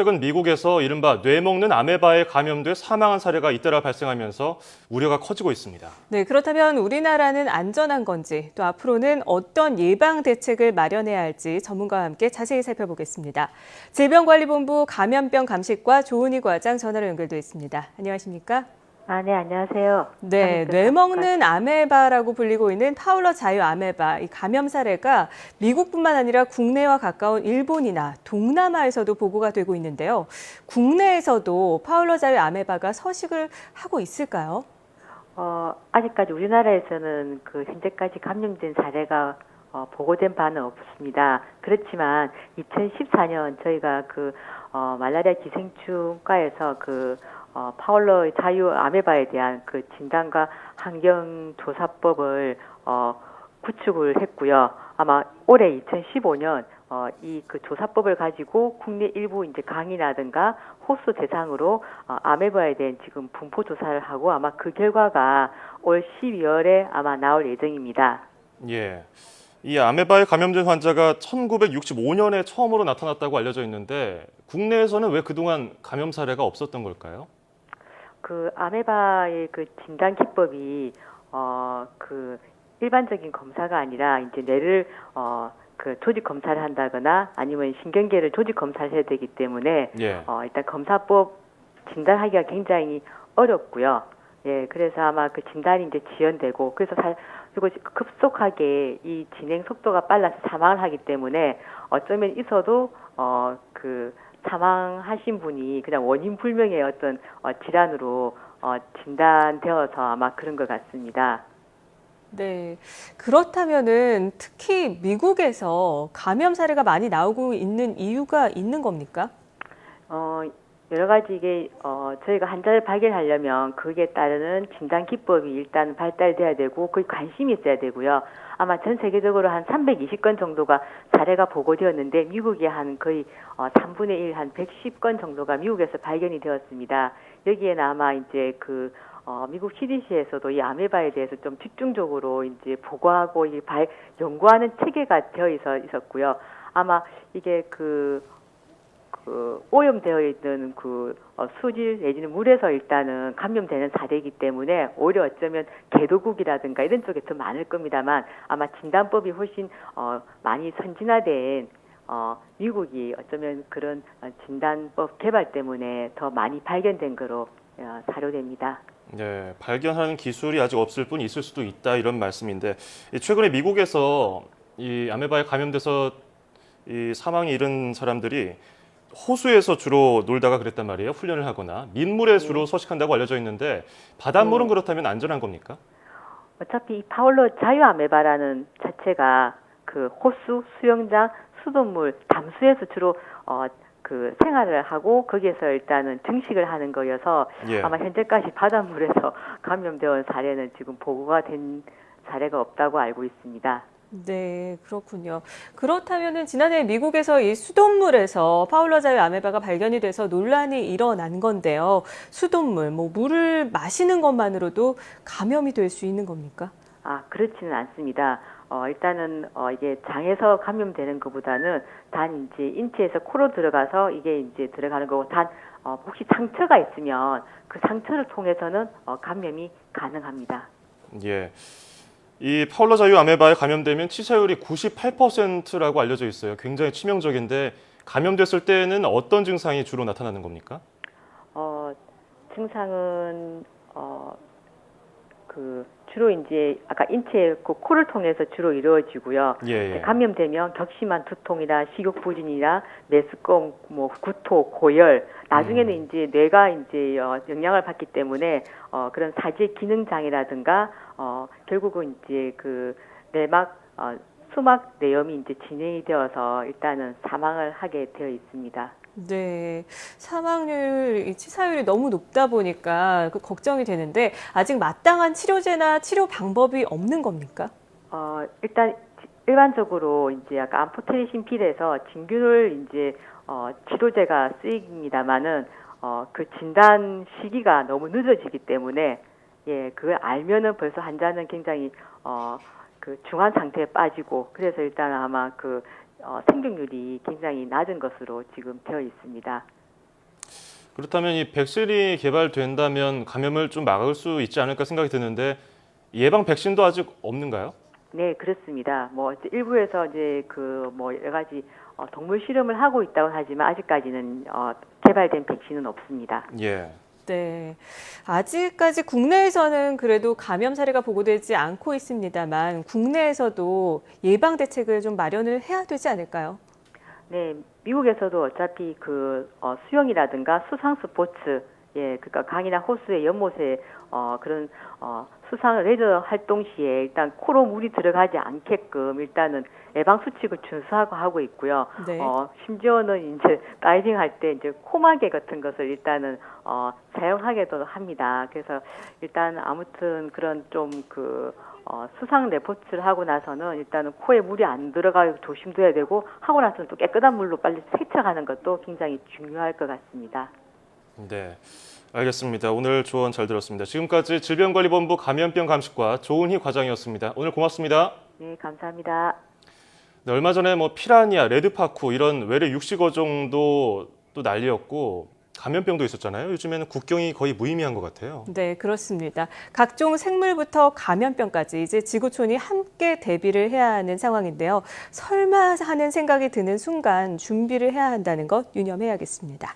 최근 미국에서 이른바 뇌먹는 아메바에 감염돼 사망한 사례가 잇따라 발생하면서 우려가 커지고 있습니다. 네, 그렇다면 우리나라는 안전한 건지 또 앞으로는 어떤 예방 대책을 마련해야 할지 전문가와 함께 자세히 살펴보겠습니다. 질병관리본부 감염병 감식과 조은희 과장 전화로 연결돼 있습니다. 안녕하십니까? 아, 네, 안녕하세요. 네, 감염병 뇌먹는 아메바라고 불리고 있는 파울러 자유 아메바 이 감염 사례가 미국뿐만 아니라 국내와 가까운 일본이나 동남아에서도 보고가 되고 있는데요. 국내에서도 파울러 자유 아메바가 서식을 하고 있을까요? 어, 아직까지 우리나라에서는 그 현재까지 감염된 사례가 어, 보고된 바는 없습니다. 그렇지만 2014년 저희가 그 어, 말라리아 기생충과에서 그 어, 파울러 자유 아메바에 대한 그 진단과 환경 조사법을 어, 구축을 했고요. 아마 올해 2015년 어, 이 그 조사법을 가지고 국내 일부 이제 강의라든가 호수 대상으로 어, 아메바에 대한 지금 분포 조사를 하고 아마 그 결과가 올 12월에 아마 나올 예정입니다. 예. 이 아메바에 감염된 환자가 1965년에 처음으로 나타났다고 알려져 있는데 국내에서는 왜 그동안 감염 사례가 없었던 걸까요? 그 아메바의 그 진단 기법이 어 그 일반적인 검사가 아니라 이제 뇌를 어 그 조직 검사를 한다거나 아니면 신경계를 조직 검사를 해야 되기 때문에 예. 어 일단 검사법 진단하기가 굉장히 어렵고요. 예, 그래서 아마 그 진단이 이제 지연되고 그래서 사, 그리고 급속하게 이 진행 속도가 빨라서 사망을 하기 때문에 어쩌면 있어도 어그 사망하신 분이 그냥 원인 불명의 어떤 어, 질환으로 어, 진단되어서 아마 그런 것 같습니다. 네. 그렇다면은 특히 미국에서 감염 사례가 많이 나오고 있는 이유가 있는 겁니까? 어, 여러 가지 이게 어, 저희가 환자를 발견하려면 그에 따르는 진단 기법이 일단 발달돼야 되고 그 관심이 있어야 되고요. 아마 전 세계적으로 한 320건 정도가 사례가 보고되었는데 미국에 한 거의 어, 3분의 1, 한 110건 정도가 미국에서 발견이 되었습니다. 여기에는 아마 이제 그 어, 미국 CDC에서도 이 아메바에 대해서 좀 집중적으로 이제 보고하고 이 발, 연구하는 체계가 되어 있어 있었고요. 아마 이게 그, 그 오염되어 있는 그 어, 수질 내지는 물에서 일단은 감염되는 사례이기 때문에 오히려 어쩌면 개도국이라든가 이런 쪽에 더 많을 겁니다만 아마 진단법이 훨씬 어, 많이 선진화된 어, 미국이 어쩌면 그런 어, 진단법 개발 때문에 더 많이 발견된 거로 어, 사료됩니다. 네, 발견하는 기술이 아직 없을 뿐 있을 수도 있다 이런 말씀인데 이 최근에 미국에서 이 아메바에 감염돼서 이 사망이 이른 사람들이 호수에서 주로 놀다가 그랬단 말이에요. 훈련을 하거나 민물에 주로 서식한다고 알려져 있는데 바닷물은 그렇다면 안전한 겁니까? 어차피 이 파울러 자유아메바라는 자체가 그 호수, 수영장, 수돗물, 담수에서 주로 어, 그 생활을 하고 거기에서 일단은 증식을 하는 거여서 예. 아마 현재까지 바닷물에서 감염되어 온 사례는 지금 보고가 된 사례가 없다고 알고 있습니다. 네, 그렇군요. 그렇다면은 지난해 미국에서 이 수돗물에서 파울러 자유 아메바가 발견이 돼서 논란이 일어난 건데요. 수돗물, 뭐 물을 마시는 것만으로도 감염이 될 수 있는 겁니까? 아, 그렇지는 않습니다. 어, 일단은, 어, 이게 장에서 감염되는 것보다는 단 이제 인체에서 코로 들어가서 이게 이제 들어가는 거고 단, 어, 혹시 상처가 있으면 그 상처를 통해서는 어, 감염이 가능합니다. 예. 이 파울러 자유 아메바에 감염되면 치사율이 98%라고 알려져 있어요. 굉장히 치명적인데 감염됐을 때는 어떤 증상이 주로 나타나는 겁니까? 어, 증상은, 어, 그, 주로 이제 아까 인체 그 코를 통해서 주로 이루어지고요. 예, 예. 감염되면 격심한 두통이나 식욕 부진이나 메스꺼움, 뭐 구토, 고열, 나중에는 음. 이제 뇌가 이제 어, 영향을 받기 때문에 어, 그런 사지의 기능 장애라든가 어, 결국은 이제 그 내막 어, 수막 내염이 이제 진행이 되어서 일단은 사망을 하게 되어 있습니다. 네, 사망률, 이 치사율이 너무 높다 보니까 그 걱정이 되는데 아직 마땅한 치료제나 치료 방법이 없는 겁니까? 어, 일단 일반적으로 이제 약간 암포테리신 필에서 진균을 이제 어, 치료제가 쓰입니다만은 어, 그 진단 시기가 너무 늦어지기 때문에 예, 그걸 알면은 벌써 환자는 굉장히 어, 그 중환 상태에 빠지고 그래서 일단 아마 그 어, 생존율이 굉장히 낮은 것으로 지금 되어 있습니다. 그렇다면 이 백신이 개발된다면 감염을 좀 막을 수 있지 않을까 생각이 드는데 예방 백신도 아직 없는가요? 네, 그렇습니다. 뭐 일부에서 이제 그 뭐 여러 가지 어, 동물 실험을 하고 있다고 하지만 아직까지는 어, 개발된 백신은 없습니다. 예. 네. 아직까지 국내에서는 그래도 감염 사례가 보고되지 않고 있습니다만 국내에서도 예방 대책을 좀 마련을 해야 되지 않을까요? 네, 미국에서도 어차피 그 어, 수영이라든가 수상 스포츠, 예, 그러니까 강이나 호수의 연못에 어, 그런 어, 수상 레저 활동 시에 일단 코로 물이 들어가지 않게끔 일단은 예방 수칙을 준수하고 하고 있고요. 네. 어, 심지어는 이제 다이빙 할 때 이제 코마개 같은 것을 일단은 어, 사용하게도 합니다. 그래서 일단 아무튼 그런 좀그 어, 수상 레포츠를 하고 나서는 일단은 코에 물이 안 들어가게 조심도 해야 되고 하고 나서는 또 깨끗한 물로 빨리 세척하는 것도 굉장히 중요할 것 같습니다. 네. 알겠습니다. 오늘 조언 잘 들었습니다. 지금까지 질병관리본부 감염병 감식과 조은희 과장이었습니다. 오늘 고맙습니다. 네, 감사합니다. 네, 얼마 전에 뭐 피라니아, 레드파쿠 이런 외래 육식어종도 또 난리였고 감염병도 있었잖아요. 요즘에는 국경이 거의 무의미한 것 같아요. 네, 그렇습니다. 각종 생물부터 감염병까지 이제 지구촌이 함께 대비를 해야 하는 상황인데요. 설마 하는 생각이 드는 순간 준비를 해야 한다는 것 유념해야겠습니다.